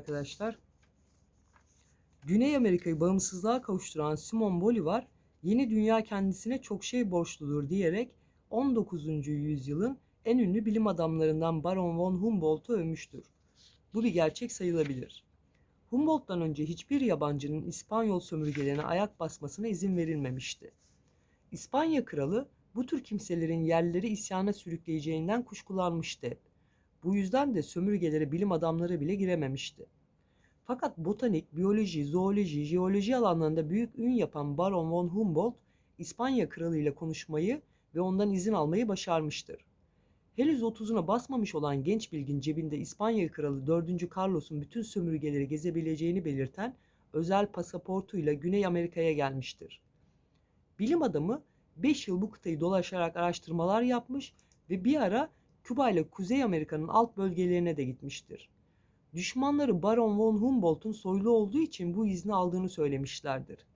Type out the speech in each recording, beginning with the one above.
Arkadaşlar. Güney Amerika'yı bağımsızlığa kavuşturan Simon Bolivar, yeni dünya kendisine çok şey borçludur diyerek 19. yüzyılın en ünlü bilim adamlarından Baron von Humboldt'u övmüştür. Bu bir gerçek sayılabilir. Humboldt'tan önce hiçbir yabancının İspanyol sömürgelerine ayak basmasına izin verilmemişti. İspanya kralı bu tür kimselerin yerleri isyana sürükleyeceğinden kuşkulanmıştı. Bu yüzden de sömürgelere bilim adamları bile girememişti. Fakat botanik, biyoloji, zooloji, jeoloji alanlarında büyük ün yapan Baron von Humboldt, İspanya kralı ile konuşmayı ve ondan izin almayı başarmıştır. Henüz 30'una basmamış olan genç bilgin cebinde İspanya kralı 4. Carlos'un bütün sömürgeleri gezebileceğini belirten özel pasaportuyla Güney Amerika'ya gelmiştir. Bilim adamı 5 yıl bu kıtayı dolaşarak araştırmalar yapmış ve bir ara Küba ile Kuzey Amerika'nın alt bölgelerine de gitmiştir. Düşmanları Baron von Humboldt'un soylu olduğu için bu izni aldığını söylemişlerdir.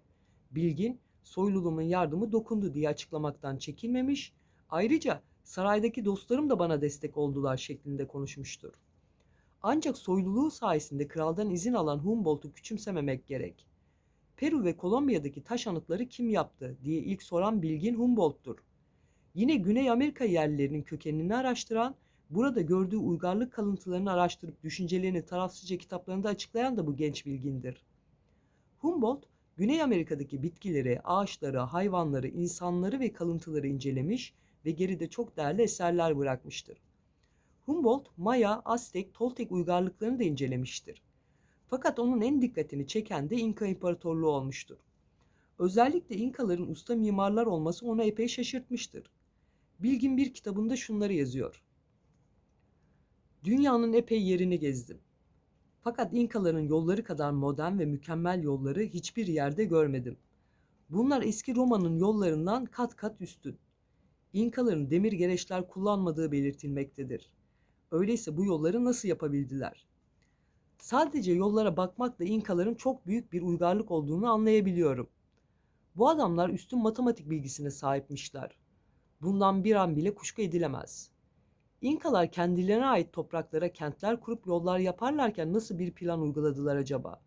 Bilgin, soyluluğumun yardımı dokundu diye açıklamaktan çekinmemiş, ayrıca saraydaki dostlarım da bana destek oldular şeklinde konuşmuştur. Ancak soyluluğu sayesinde kraldan izin alan Humboldt'u küçümsememek gerek. Peru ve Kolombiya'daki taş anıtları kim yaptı diye ilk soran bilgin Humboldt'tur. Yine Güney Amerika yerlilerinin kökenini araştıran, burada gördüğü uygarlık kalıntılarını araştırıp düşüncelerini tarafsızca kitaplarında açıklayan da bu genç bilgindir. Humboldt, Güney Amerika'daki bitkileri, ağaçları, hayvanları, insanları ve kalıntıları incelemiş ve geride çok değerli eserler bırakmıştır. Humboldt, Maya, Aztek, Toltek uygarlıklarını da incelemiştir. Fakat onun en dikkatini çeken de İnka İmparatorluğu olmuştur. Özellikle İnkaların usta mimarlar olması onu epey şaşırtmıştır. Bilgin bir kitabında şunları yazıyor. Dünyanın epey yerini gezdim. Fakat İnkaların yolları kadar modern ve mükemmel yolları hiçbir yerde görmedim. Bunlar eski Roma'nın yollarından kat kat üstün. İnkaların demir gereçler kullanmadığı belirtilmektedir. Öyleyse bu yolları nasıl yapabildiler? Sadece yollara bakmakla İnkaların çok büyük bir uygarlık olduğunu anlayabiliyorum. Bu adamlar üstün matematik bilgisine sahipmişler. Bundan bir an bile kuşku edilemez. İnkalar kendilerine ait topraklara kentler kurup yollar yaparlarken nasıl bir plan uyguladılar acaba?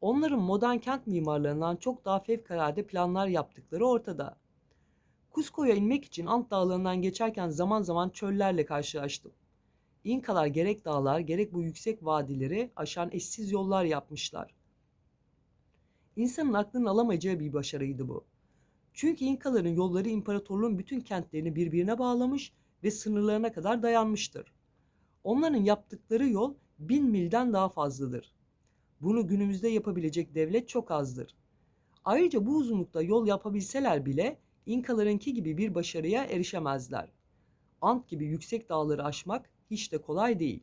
Onların modern kent mimarlarından çok daha fevkalade planlar yaptıkları ortada. Cusco'ya inmek için Ant Dağları'ndan geçerken zaman zaman çöllerle karşılaştım. İnkalar gerek dağlar gerek bu yüksek vadileri aşan eşsiz yollar yapmışlar. İnsanın aklının alamayacağı bir başarıydı bu. Çünkü İnkaların yolları imparatorluğun bütün kentlerini birbirine bağlamış ve sınırlarına kadar dayanmıştır. Onların yaptıkları yol bin milden daha fazladır. Bunu günümüzde yapabilecek devlet çok azdır. Ayrıca bu uzunlukta yol yapabilseler bile İnkalarınki gibi bir başarıya erişemezler. Ant gibi yüksek dağları aşmak hiç de kolay değil.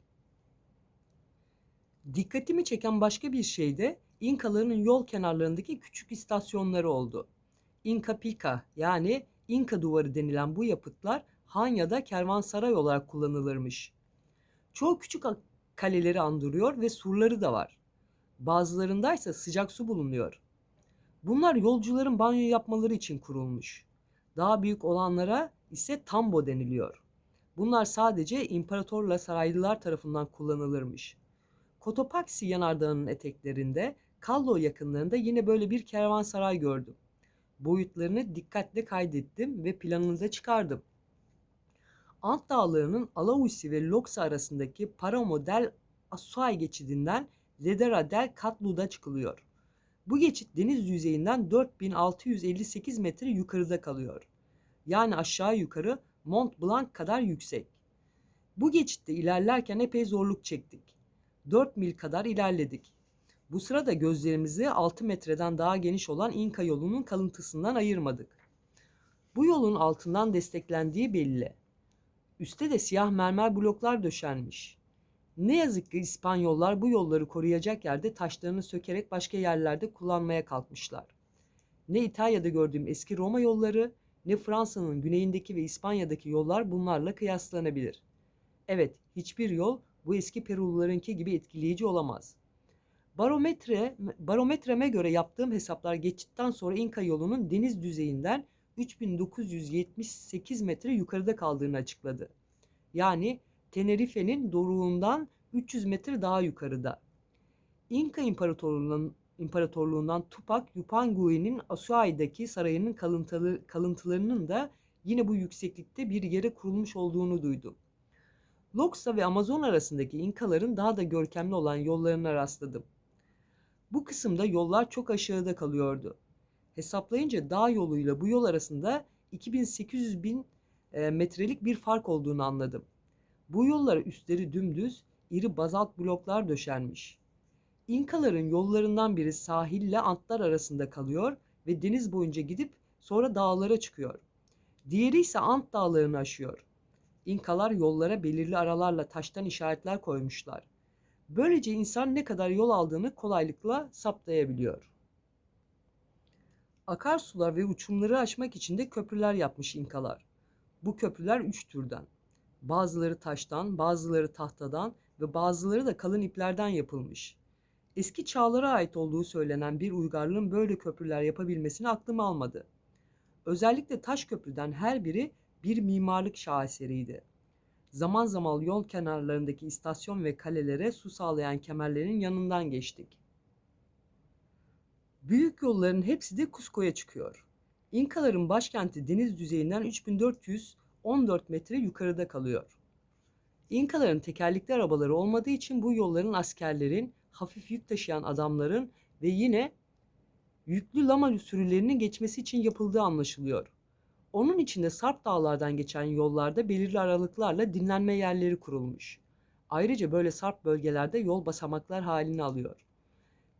Dikkatimi çeken başka bir şey de İnkaların yol kenarlarındaki küçük istasyonları oldu. İnka Pika yani İnka duvarı denilen bu yapıtlar han ya da kervansaray olarak kullanılırmış. Çoğu küçük kaleleri andırıyor ve surları da var. Bazılarında ise sıcak su bulunuyor. Bunlar yolcuların banyo yapmaları için kurulmuş. Daha büyük olanlara ise tambo deniliyor. Bunlar sadece imparatorla saraylılar tarafından kullanılırmış. Cotopaxi yanardağının eteklerinde Kallo yakınlarında yine böyle bir kervansaray gördüm. Boyutlarını dikkatle kaydettim ve planını da çıkardım. Ant Dağları'nın Alausi ve Loksa arasındaki Paramo del Asuay geçidinden Ledera del Catlu'da çıkılıyor. Bu geçit deniz yüzeyinden 4658 metre yukarıda kalıyor. Yani aşağı yukarı Mont Blanc kadar yüksek. Bu geçitte ilerlerken epey zorluk çektik. 4 mil kadar ilerledik. Bu sırada gözlerimizi 6 metreden daha geniş olan İnka yolunun kalıntısından ayırmadık. Bu yolun altından desteklendiği belli. Üste de siyah mermer bloklar döşenmiş. Ne yazık ki İspanyollar bu yolları koruyacak yerde taşlarını sökerek başka yerlerde kullanmaya kalkmışlar. Ne İtalya'da gördüğüm eski Roma yolları ne Fransa'nın güneyindeki ve İspanya'daki yollar bunlarla kıyaslanabilir. Evet, hiçbir yol bu eski Perulularınki gibi etkileyici olamaz. Barometre, barometreme göre yaptığım hesaplar geçitten sonra İnka yolunun deniz düzeyinden 3978 metre yukarıda kaldığını açıkladı. Yani Tenerife'nin doruğundan 300 metre daha yukarıda. İnka İmparatorluğu'ndan, İmparatorluğundan Tupac Yupanqui'nin Ushuai'daki sarayının kalıntılı, kalıntılarının da yine bu yükseklikte bir yere kurulmuş olduğunu duydum. Loxa ve Amazon arasındaki İnkaların daha da görkemli olan yollarına rastladım. Bu kısımda yollar çok aşağıda kalıyordu. Hesaplayınca dağ yoluyla bu yol arasında 2800 bin e, metrelik bir fark olduğunu anladım. Bu yollara üstleri dümdüz, iri bazalt bloklar döşenmiş. İnkaların yollarından biri sahille antlar arasında kalıyor ve deniz boyunca gidip sonra dağlara çıkıyor. Diğeri ise Ant dağlarını aşıyor. İnkalar yollara belirli aralarla taştan işaretler koymuşlar. Böylece insan ne kadar yol aldığını kolaylıkla saptayabiliyor. Akarsular ve uçumları aşmak için de köprüler yapmış İnkalar. Bu köprüler üç türden. Bazıları taştan, bazıları tahtadan ve bazıları da kalın iplerden yapılmış. Eski çağlara ait olduğu söylenen bir uygarlığın böyle köprüler yapabilmesini aklım almadı. Özellikle taş köprüden her biri bir mimarlık şaheseriydi. Zaman zaman yol kenarlarındaki istasyon ve kalelere su sağlayan kemerlerin yanından geçtik. Büyük yolların hepsi de Cusco'ya çıkıyor. İnkaların başkenti deniz düzeyinden 3414 metre yukarıda kalıyor. İnkaların tekerlekli arabaları olmadığı için bu yolların askerlerin, hafif yük taşıyan adamların ve yine yüklü lama sürülerinin geçmesi için yapıldığı anlaşılıyor. Onun içinde Sarp dağlardan geçen yollarda belirli aralıklarla dinlenme yerleri kurulmuş. Ayrıca böyle sarp bölgelerde yol basamaklar halini alıyor.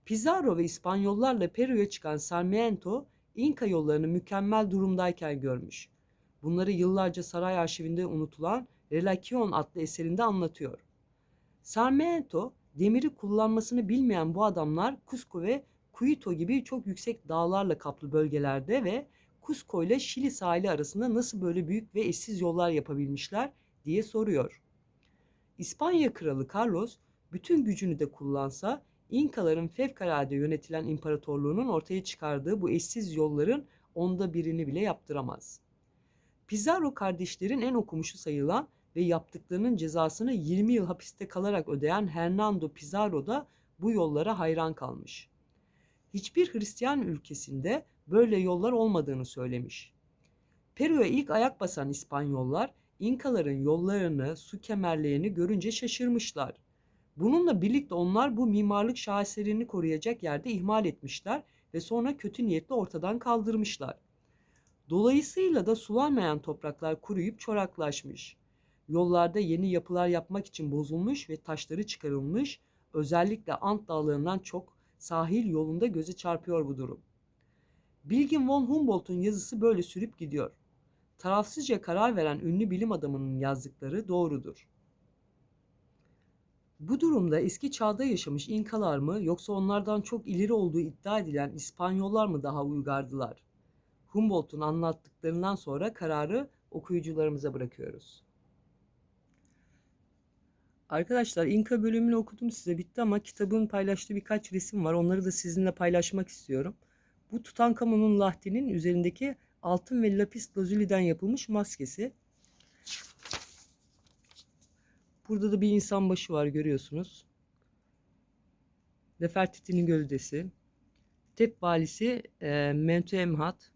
Pizarro ve İspanyollarla Peru'ya çıkan Sarmiento, İnka yollarını mükemmel durumdayken görmüş. Bunları yıllarca saray arşivinde unutulan Relacion adlı eserinde anlatıyor. Sarmiento, demiri kullanmasını bilmeyen bu adamlar Cusco ve Cuito gibi çok yüksek dağlarla kaplı bölgelerde ve Cusco ile Şili sahili arasında nasıl böyle büyük ve eşsiz yollar yapabilmişler diye soruyor. İspanya kralı Carlos bütün gücünü de kullansa İnkaların fevkalade yönetilen imparatorluğunun ortaya çıkardığı bu eşsiz yolların onda birini bile yaptıramaz. Pizarro kardeşlerin en okumuşu sayılan ve yaptıklarının cezasını 20 yıl hapiste kalarak ödeyen Hernando Pizarro da bu yollara hayran kalmış. Hiçbir Hristiyan ülkesinde böyle yollar olmadığını söylemiş. Peru'ya ilk ayak basan İspanyollar İnkaların yollarını, su kemerlerini görünce şaşırmışlar. Bununla birlikte onlar bu mimarlık şaheserini koruyacak yerde ihmal etmişler ve sonra kötü niyetle ortadan kaldırmışlar. Dolayısıyla da sulanmayan topraklar kuruyup çoraklaşmış. Yollarda yeni yapılar yapmak için bozulmuş ve taşları çıkarılmış, özellikle Ant dağlarından çok sahil yolunda göze çarpıyor bu durum. Bilgin von Humboldt'un yazısı böyle sürüp gidiyor. Tarafsızca karar veren ünlü bilim adamının yazdıkları doğrudur. Bu durumda eski çağda yaşamış İnkalar mı yoksa onlardan çok ileri olduğu iddia edilen İspanyollar mı daha uygardılar? Humboldt'un anlattıklarından sonra kararı okuyucularımıza bırakıyoruz. Arkadaşlar İnka bölümünü okudum size bitti ama kitabın paylaştığı birkaç resim var. Onları da sizinle paylaşmak istiyorum. Bu Tutankamon'un lahtinin üzerindeki altın ve lapis lazuliden yapılmış maskesi. Burada da bir insan başı var görüyorsunuz. Nefertiti'nin gövdesi. Tep valisi e, Mentuemhat.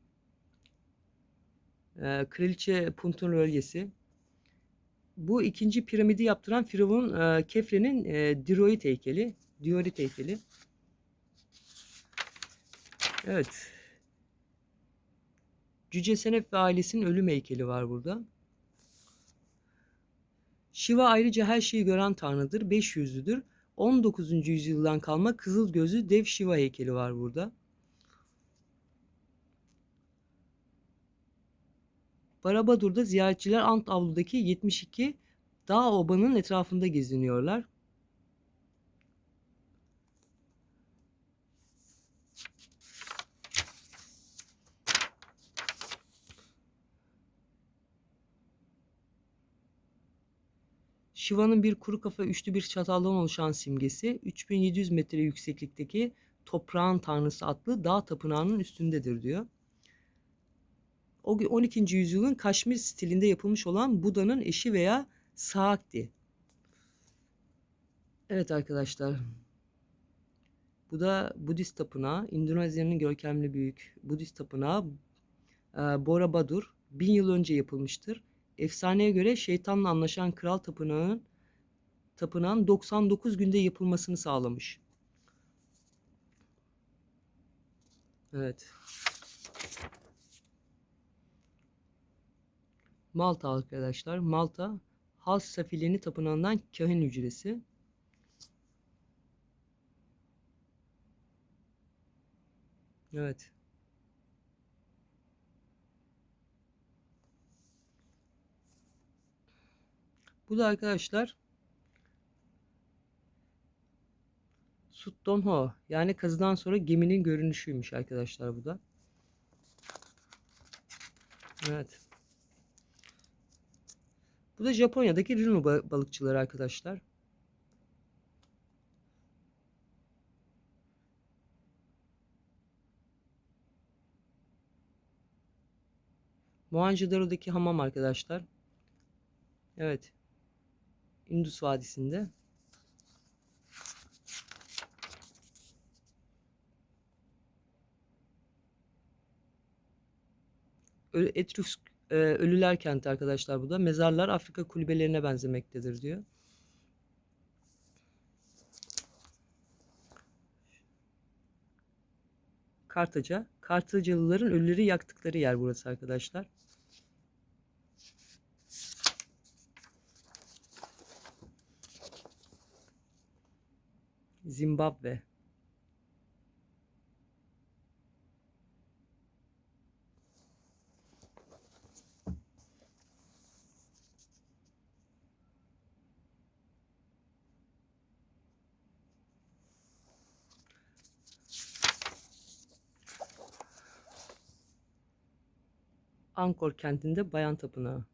E, Kraliçe Punt'un rölyesi. Bu ikinci piramidi yaptıran Firavun e, Kefre'nin e, Diroid heykeli. Diorit heykeli. Evet. Cüce Senef ve ailesinin ölüm heykeli var burada. Shiva ayrıca her şeyi gören tanrıdır, beş yüzlüdür. 19. yüzyıldan kalma kızıl gözlü dev Shiva heykeli var burada. Barabadur'da ziyaretçiler Ant Avlu'daki 72 dağ obanın etrafında geziniyorlar. Şiva'nın bir kuru kafa üçlü bir çataldan oluşan simgesi 3700 metre yükseklikteki toprağın tanrısı adlı dağ tapınağının üstündedir diyor. O 12. yüzyılın Kaşmir stilinde yapılmış olan Buda'nın eşi veya Saakti. Evet arkadaşlar. Bu da Budist tapınağı. Endonezya'nın görkemli büyük Budist tapınağı Bora Badur. Bin yıl önce yapılmıştır. Efsaneye göre şeytanla anlaşan kral tapınağın tapınağın 99 günde yapılmasını sağlamış. Evet. Malta arkadaşlar. Malta Hals Safileni Tapınağı'ndan kahin hücresi. Evet. Bu da arkadaşlar Suttonho yani kazıdan sonra geminin görünüşüymüş arkadaşlar bu da. Evet. Bu da Japonya'daki Rinu ba- balıkçıları arkadaşlar. Mohenjo-Daro'daki hamam arkadaşlar. Evet. Indus Vadisi'nde. Etrüsk e, Ölüler Kenti arkadaşlar bu da. Mezarlar Afrika kulübelerine benzemektedir diyor. Kartaca. Kartacalıların ölüleri yaktıkları yer burası arkadaşlar. Zimbabwe. Angkor kentinde Bayan Tapınağı.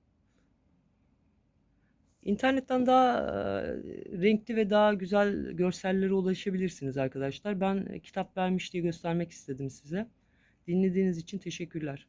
İnternetten daha renkli ve daha güzel görsellere ulaşabilirsiniz arkadaşlar. Ben kitap vermiş diye göstermek istedim size. Dinlediğiniz için teşekkürler.